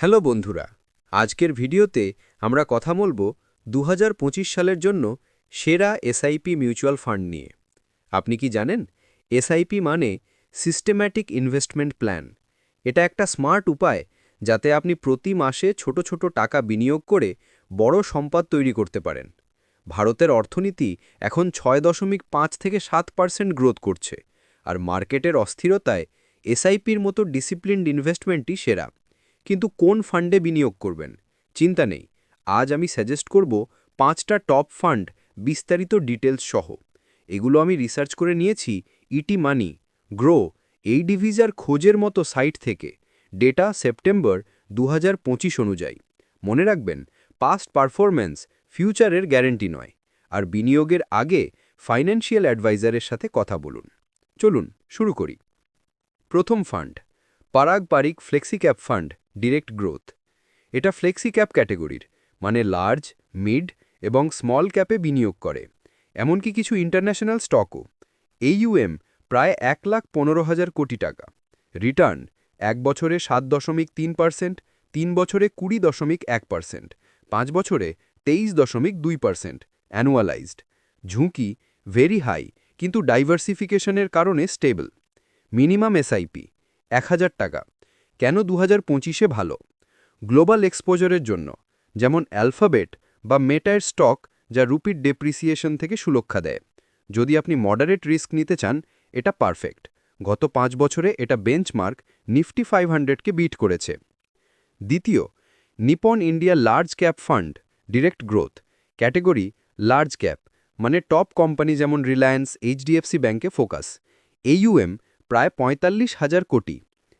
Hello বন্ধুরা, আজকের ভিডিওতে আমরা কথা বলব দু হাজার পঁচিশ সালের জন্য সেরা এসআইপি মিউচুয়াল ফান্ড নিয়ে। আপনি কি জানেন, এসআইপি মানে সিস্টেম্যাটিক ইনভেস্টমেন্ট প্ল্যান। এটা একটা স্মার্ট উপায় যাতে আপনি প্রতি মাসে ছোট ছোট টাকা বিনিয়োগ করে বড় সম্পদ তৈরি করতে পারেন। ভারতের অর্থনীতি এখন ছয় দশমিক পাঁচ থেকে সাত পার্সেন্ট গ্রোথ করছে, আর মার্কেটের অস্থিরতায় এসআইপির মতো ডিসিপ্লিনড ইনভেস্টমেন্টই সেরা। কিন্তু কোন ফান্ডে বিনিয়োগ করবেন? চিন্তা নেই। আজ আমি সাজেস্ট করব পাঁচটা টপ ফান্ড বিস্তারিত ডিটেলস সহ। এগুলো আমি রিসার্চ করে নিয়েছি ইটি মানি গ্রো এই ডিভিজার খোঁজের মতো সাইট থেকে। ডেটা সেপ্টেম্বর দু হাজার পঁচিশ অনুযায়ী। মনে রাখবেন পাস্ট পারফরম্যান্স ফিউচারের গ্যারেন্টি নয়। আর বিনিয়োগের আগে ফাইন্যান্সিয়াল অ্যাডভাইজারের সাথে কথা বলুন। চলুন, শুরু করি। প্রথম fund Parag Parikh flexicap fund direct growth. এটা ফ্লেক্সি ক্যাপ ক্যাটেগরির মানে লার্জ, মিড এবং স্মল ক্যাপে বিনিয়োগ করে। এমনকি কিছু ইন্টারন্যাশনাল স্টকও। এইউএম প্রায় এক লাখ পনেরো হাজার কোটি টাকা। রিটার্ন এক বছরে সাত দশমিক তিন পার্সেন্ট, তিন বছরে কুড়ি দশমিক এক পার্সেন্ট, পাঁচ বছরে তেইশ দশমিক দুই পার্সেন্ট, অ্যানুয়ালাইজড। ঝুঁকি ভেরি হাই, কিন্তু ডাইভার্সিফিকেশনের কারণে স্টেবল। মিনিমাম এসআইপি এক হাজার টাকা। কেন দু হাজার পঁচিশে ভালো? গ্লোবাল এক্সপোজারের জন্য, যেমন অ্যালফাবেট বা মেটায়ের স্টক যা রুপির ডেপ্রিসিয়েশন থেকে সুরক্ষা দেয়। যদি আপনি মডারেট রিস্ক নিতে চান, এটা পারফেক্ট। গত পাঁচ বছরে এটা বেঞ্চমার্ক নিফটি ফাইভ হান্ড্রেডকে বিট করেছে। দ্বিতীয়, Nippon India large cap fund, direct growth, category large cap মানে টপ কোম্পানি যেমন রিলায়েন্স, এইচডিএফসি ব্যাংকে ফোকাস। এইউএম প্রায় পঁয়তাল্লিশ হাজার কোটি।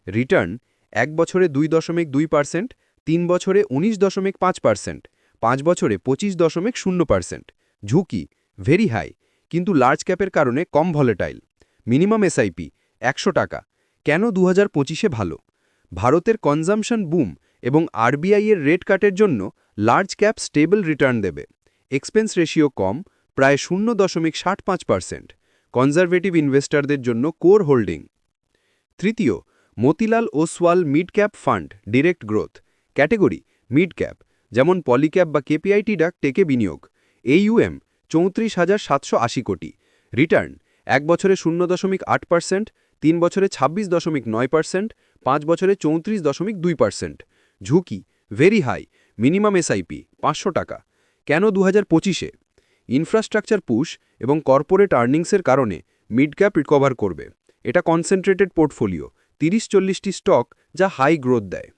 রিটার্ন এক বছরে দুই দশমিক দুই পার্সেন্ট, তিন বছরে ১৯ দশমিক পাঁচ পার্সেন্ট, পাঁচ বছরে পঁচিশ দশমিক শূন্য পার্সেন্ট। ঝুঁকি ভেরি হাই কিন্তু লার্জ ক্যাপের কারণে কম ভলেটাইল মিনিমাম এসআইপি একশো টাকা। কেন দু হাজার পঁচিশে ভালো? ভারতের কনজামশন বুম এবং আরবিআই এর রেট কাটের জন্য লার্জ ক্যাপ স্টেবল রিটার্ন দেবে। এক্সপেন্স রেশিও কম, প্রায় শূন্য দশমিক ষাট পাঁচ পার্সেন্ট। কনজারভেটিভ ইনভেস্টারদের জন্য কোর হোল্ডিং তৃতীয় Motilal Oswal mid cap fund, direct growth. Category, mid cap, যেমন পলিক্যাপ বা কেপিআইটি ডাক টেকে বিনিয়োগ। এইউএম চৌত্রিশ হাজার সাতশো আশি কোটি। রিটার্ন, এক বছরে শূন্য দশমিক আট পার্সেন্ট, তিন বছরে ২৬ দশমিক নয় পার্সেন্ট, পাঁচ বছরে চৌত্রিশ দশমিক দুই পার্সেন্ট। ঝুঁকি ভেরি হাই মিনিমাম এসআইপি পাঁচশো টাকা। কেন দু হাজার পঁচিশে? ইনফ্রাস্ট্রাকচার পুশ এবং কর্পোরেট আর্নিংসের কারণে মিড ক্যাপ রিকভার করবে। এটা কনসেন্ট্রেটেড পোর্টফোলিও তিরিশ চল্লিশটি স্টক যা হাই গ্রোথ দেয়।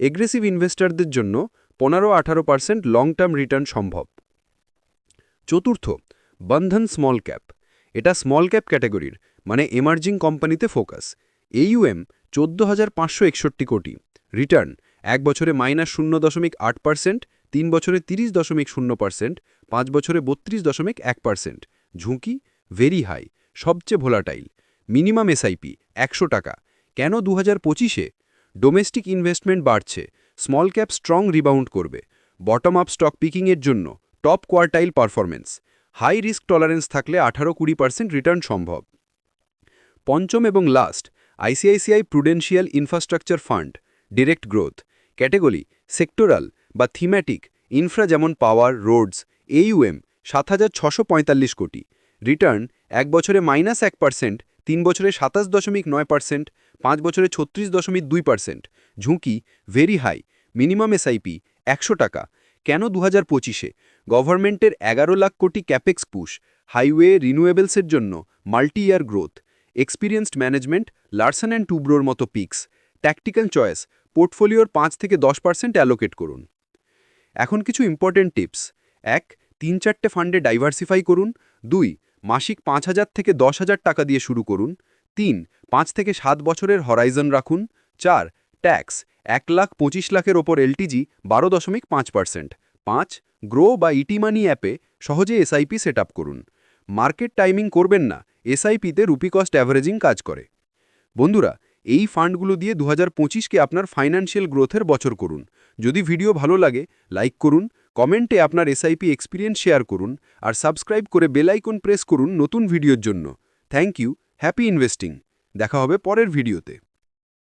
এগ্রেসিভ ইনভেস্টারদের জন্য পনেরো আঠারো পার্সেন্ট লং টার্ম রিটার্ন সম্ভব। চতুর্থ, বন্ধন স্মল ক্যাপ এটা স্মল ক্যাপ ক্যাটাগরির মানে এমার্জিং কোম্পানিতে ফোকাস এইউএম চোদ্দ হাজার পাঁচশো একষট্টি কোটি। রিটার্ন এক বছরে মাইনাস শূন্য দশমিক আট পার্সেন্ট তিন বছরে তিরিশ দশমিক শূন্য পার্সেন্ট পাঁচ বছরে বত্রিশ দশমিক এক পার্সেন্ট ঝুঁকি ভেরি হাই সবচেয়ে ভোলাটাইল মিনিমাম এসআইপি একশো টাকা। কেন দু হাজার পঁচিশে? ডোমেস্টিক ইনভেস্টমেন্ট বাড়ছে স্মল ক্যাপ স্ট্রং রিবাউন্ড করবে বটম আপ স্টক পিকিংয়ের জন্য top quartile performance high risk tolerance থাকলে আঠারো কুড়ি পার্সেন্ট রিটার্ন সম্ভব। পঞ্চম এবং last ICICI prudential infrastructure fund direct growth category sectoral বা থিম্যাটিক ইনফ্রা যেমন পাওয়ার রোডস এইউএম সাত কোটি রিটার্ন এক বছরে মাইনাস এক পার্সেন্ট তিন বছরে সাতাশ দশমিক নয় পার্সেন্ট, পাঁচ বছরে ছত্রিশ দশমিক দুই পার্সেন্ট। ঝুঁকি ভেরি হাই মিনিমাম এসআইপি একশো টাকা। কেন দু হাজার পঁচিশে? গভর্নমেন্টের এগারো লাখ কোটি ক্যাপেক্স পুশ, হাইওয়ে রিনিউয়েবলসের জন্য multi year growth. Experienced management, Larsen and টুব্রোর মতো পিক্স। ট্যাকটিক্যাল চয়েস, পোর্টফোলিওর পাঁচ থেকে দশ পার্সেন্ট অ্যালোকেট করুন। এখন কিছু ইম্পর্টেন্ট টিপস এক, তিন চারটে ফান্ডে ডাইভার্সিফাই করুন। দুই মাসিক পাঁচ হাজার থেকে দশ হাজার টাকা দিয়ে শুরু করুন। তিন, পাঁচ থেকে সাত বছরের হরাইজন রাখুন। চার ট্যাক্স এক লাখ পঁচিশ লাখের ওপর এলটিজি বারো দশমিক পাঁচ পার্সেন্ট পাঁচ গ্রো বা ইটিমানি অ্যাপে সহজে এসআইপি সেট করুন। মার্কেট টাইমিং করবেন না এসআইপিতে রুপি কস্ট অ্যাভারেজিং কাজ করে। বন্ধুরা, এই ফান্ডগুলো দিয়ে দু হাজার আপনার ফাইন্যান্সিয়াল গ্রোথের বছর করুন। যদি ভিডিও ভালো লাগে লাইক করুন কমেন্টে আপনার এসআইপি এক্সপিরিয়েন্স শেয়ার করুন আর সাবস্ক্রাইব করে বেলাইকন প্রেস করুন নতুন ভিডিওর জন্য। থ্যাংক ইউ হ্যাপি ইনভেস্টিং দেখা হবে পরের ভিডিওতে